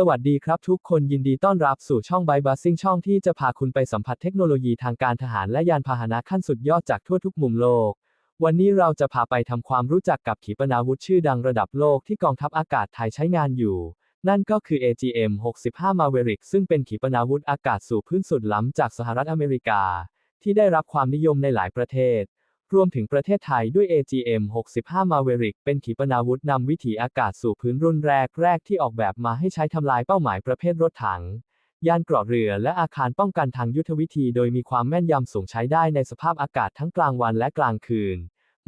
สวัสดีครับทุกคนยินดีต้อนรับสู่ช่อง b y b u s i n g ช่องที่จะพาคุณไปสัมผัสเทคโนโลยีทางการทหารและยานพาหนะขั้นสุดยอดจากทั่วทุกมุมโลก วันนี้เราจะพาไปทำความรู้จักกับขีปนาวุธชื่อดังระดับโลกที่กองทัพอากาศไทยใช้งานอยู่ นั่นก็คือ AGM-65 Maverick ซึ่งเป็นขีปนาวุธอากาศสู่พื้นสุดล้ำจากสหรัฐอเมริกา ที่ได้รับความนิยมในหลายประเทศ รวมถึงประเทศไทยด้วย AGM-65 Maverick เป็นขีปนาวุธนำวิถีอากาศสู่พื้นรุ่นแรกแรกที่ออกแบบมาให้ใช้ทำลายเป้าหมายประเภทรถถัง ยานเกราะเรือและอาคารป้องกันทางยุทธวิธีโดยมีความแม่นยำสูงใช้ได้ในสภาพอากาศทั้งกลางวันและกลางคืน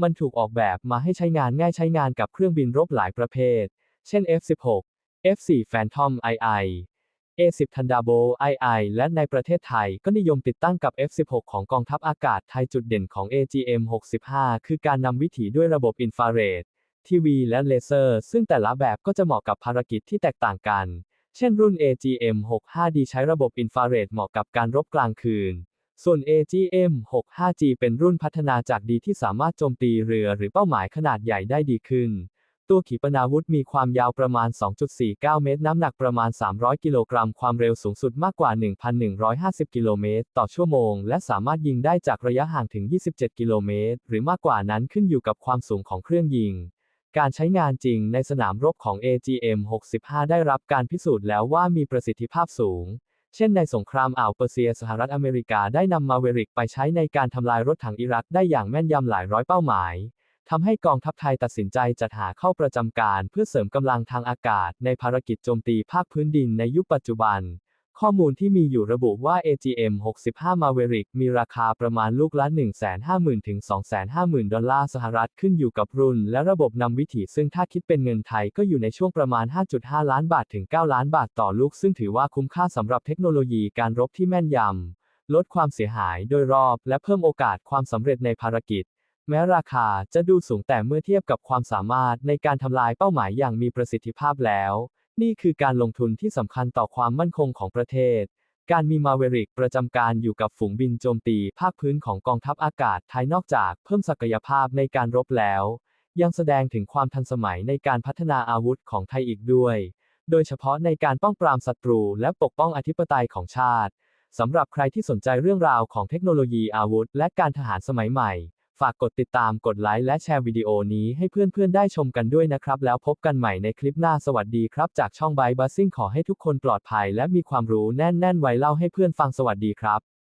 มันถูกออกแบบมาให้ใช้งานง่ายใช้งานกับเครื่องบินรบหลายประเภท เช่น F-16 F-4 Phantom II A-10 Thunderbolt II และในประเทศไทยก็นิยมติดตั้งกับ F-16 ของกองทัพอากาศไทยจุดเด่นของ AGM-65 คือการนำวิถีด้วยระบบอินฟราเรด ทีวีและเลเซอร์ ซึ่งแต่ละแบบก็จะเหมาะกับภารกิจที่แตกต่างกัน เช่นรุ่น AGM-65D ใช้ระบบอินฟราเรดเหมาะกับการรบกลางคืน ส่วน AGM-65G เป็นรุ่นพัฒนาจากดีที่สามารถโจมตีเรือหรือเป้าหมายขนาดใหญ่ได้ดีขึ้น ตัวขีปนาวุธมีความยาวประมาณ 2.49 เมตร น้ำหนักประมาณ 300 กิโลกรัม ความเร็วสูงสุดมากกว่า 1,150 กิโลเมตร ต่อชั่วโมง และสามารถยิงได้จากระยะห่างถึง 27 กิโลเมตร หรือมากกว่านั้นขึ้นอยู่กับความสูงของเครื่องยิง การใช้งานจริงในสนามรบของ AGM-65 ได้รับการพิสูจน์แล้วว่ามีประสิทธิภาพสูง เช่นในสงครามอ่าวเปอร์เซียสหรัฐอเมริกาได้นำมาเวริกไปใช้ในการทำลายรถถังอิรักได้อย่างแม่นยำหลายร้อยเป้าหมาย ทำให้กองทัพไทยตัดสินใจจัดหาเข้าประจำการเพื่อเสริมกำลังทางอากาศในภารกิจโจมตีภาคพื้นดินในยุคปัจจุบัน ข้อมูลที่มีอยู่ระบุว่า AGM-65 Maverick มีราคาประมาณลูกละ 150,000 ถึง 250,000 ดอลลาร์สหรัฐขึ้นอยู่กับรุ่น และระบบนำวิถีซึ่งถ้าคิดเป็นเงินไทยก็อยู่ในช่วงประมาณ 5.5 ล้านบาทถึง 9 ล้านบาทต่อลูก ซึ่งถือว่าคุ้มค่าสำหรับเทคโนโลยีการรบที่แม่นยำลดความเสียหายโดยรอบและเพิ่มโอกาสความสำเร็จในภารกิจ แม้ราคาจะดูสูงแต่เมื่อเทียบกับความสามารถในการทำลายเป้าหมายอย่างมีประสิทธิภาพแล้ว นี่คือการลงทุนที่สำคัญต่อความมั่นคงของประเทศ การมีมาเวริกประจำการอยู่กับฝูงบินโจมตีภาคพื้นของกองทัพอากาศไทยนอกจากเพิ่มศักยภาพในการรบแล้ว ยังแสดงถึงความทันสมัยในการพัฒนาอาวุธของไทยอีกด้วย โดยเฉพาะในการป้องปรามศัตรูและปกป้องอธิปไตยของชาติสำหรับใครที่สนใจเรื่องราวของเทคโนโลยีอาวุธ และการทหารสมัยใหม่ ฝากกดติดตามกดไลค์และแชร์วิดีโอนี้ให้เพื่อนๆได้ชมกันด้วยนะครับ แล้วพบกันใหม่ในคลิปหน้าสวัสดีครับ จากช่องไบบัสซิ่งขอให้ทุกคนปลอดภัยและมีความรู้แน่นๆไว้เล่าให้เพื่อนฟังสวัสดีครับ